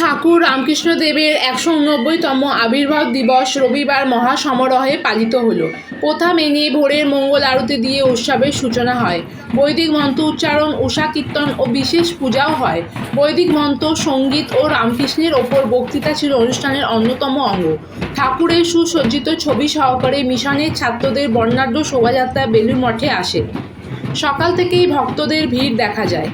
ঠাকুর রামকৃষ্ণদেবের একশো উনব্বইতম আবির্ভাব দিবস রবিবার মহাসমারোহে পালিত হলো। প্রথা মেনে ভোরের মঙ্গল আরতি দিয়ে উৎসবের সূচনা হয়। বৈদিক মন্ত্র উচ্চারণ, উষা কীর্তন ও বিশেষ পূজাও হয়। বৈদিক মন্ত্র, সংগীত ও রামকৃষ্ণের ওপর বক্তৃতা ছিল অনুষ্ঠানের অন্যতম অঙ্গ। ঠাকুরের সুসজ্জিত ছবি সহকারে মিশনের ছাত্রদের বর্ণাঢ্য শোভাযাত্রা বেলুর মঠে আসে। সকাল থেকেই ভক্তদের ভিড় দেখা যায়।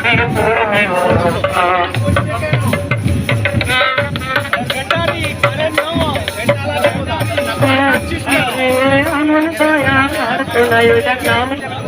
I'm gonna buy a lot of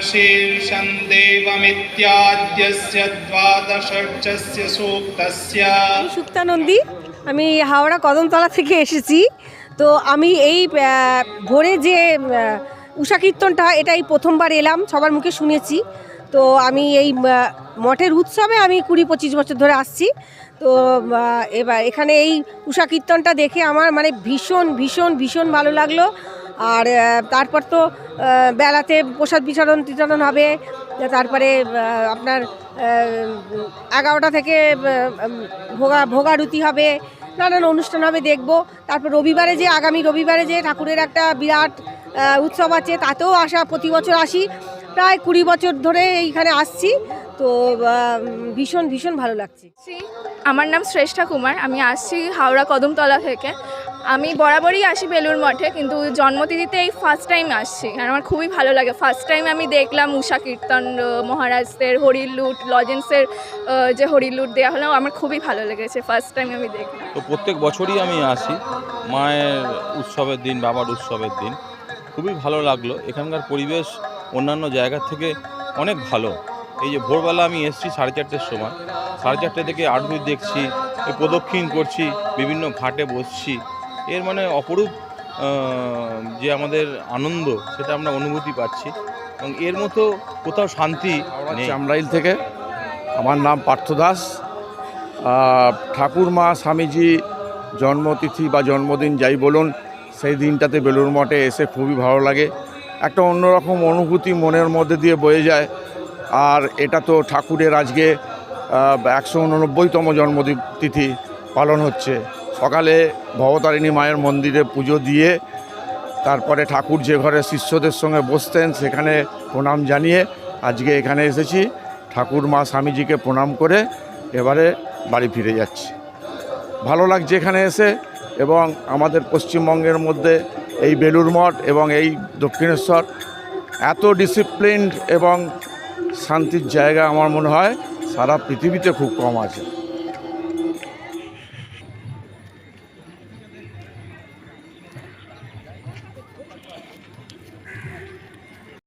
सहस्रशीर्षं देवमित्याद्यस्य द्वादषोच्चस्य सूक्तस्य আমি সুক্তানন্দী আমি হাওড়া কদমতলা থেকে এসেছি তো আমি এই আহ, ভোরে যে আহ, উষা কীর্তনটা এটাই প্রথমবার এলাম সবার মুখে শুনেছি তো আমি এই আহ, মঠের উৎসবে আমি কুড়ি পঁচিশ বছর ধরে আসছি তো আহ, এবার এখানে এই উষা কীর্তনটা দেখে আমার মানে ভীষণ ভীষণ ভীষণ ভালো লাগলো আর তারপর তো বেলাতে প্রসাদ বিতরণ টিতরণ হবে, তারপরে আপনার এগারোটা থেকে ভোগা, ভোগারুতি হবে, নানান অনুষ্ঠান হবে দেখব। তারপর রবিবারে যে, আগামী রবিবারে যে ঠাকুরের একটা বিরাট উৎসব আছে, তাতেও আসা, প্রতি বছর আসি। প্রায় কুড়ি বছর ধরে এইখানে আসছি। তো ভীষণ ভীষণ ভালো লাগছে। আমার নাম শ্রেষ্ঠা কুমার আমি আসছি হাওড়া কদমতলা থেকে। আমি বরাবরই আসি বেলুর মঠে কিন্তু জন্মতিথিতে এই ফার্স্ট টাইম আসছি। আর আমার খুবই ভালো লাগে। ফার্স্ট টাইম আমি দেখলাম উষা কীর্তন মহারাজদের হরির লুট লজেন্সের যে হরির লুট দেওয়া হলো আমার খুবই ভালো লেগেছে ফার্স্ট টাইম আমি দেখলাম। তো প্রত্যেক বছরই আমি আসি। মায়ের উৎসবের দিন বাবার উৎসবের দিন। খুবই ভালো লাগল। এখানকার পরিবেশ অন্যান্য জায়গার থেকে অনেক ভালো। এই যে ভোরবেলা আমি এসেছি সাড়ে চারটের সময়। সাড়ে চারটে থেকে আরতি দেখছি প্রদক্ষিণ করছি, বিভিন্ন ঘাটে বসছি। এর মানে অপরূপ যে আমাদের আনন্দ, সেটা আমরা অনুভূতি পাচ্ছি। এবং এর মতো কোথাও শান্তি চামড়াইল থেকে আমার নাম পার্থ দাস। ঠাকুর মা স্বামীজি জন্মতিথি বা জন্মদিন যাই বলুন, সেই দিনটাতে বেলুর মঠে এসে খুবই ভালো লাগে। একটা অন্যরকম অনুভূতি মনের মধ্যে দিয়ে বয়ে যায়। আর এটা তো ঠাকুরের আজকে একশো উননব্বইতম জন্মদিন তিথি পালন হচ্ছে। সকালে ভবতারিণী মায়ের মন্দিরে পুজো দিয়ে তারপরে ঠাকুর যে ঘরে শিষ্যদের সঙ্গে বসতেন, সেখানে প্রণাম জানিয়ে আজকে এখানে এসেছি। ঠাকুর মা স্বামীজিকে প্রণাম করে এবারে বাড়ি ফিরে যাচ্ছি। ভালো লাগছে এখানে এসে এবং আমাদের পশ্চিমবঙ্গের মধ্যে এই বেলুর মঠ এবং এই দক্ষিণেশ্বর এত ডিসিপ্লিনড এবং শান্তির জায়গা আমার মনে হয় সারা পৃথিবীতে খুব কম আছে।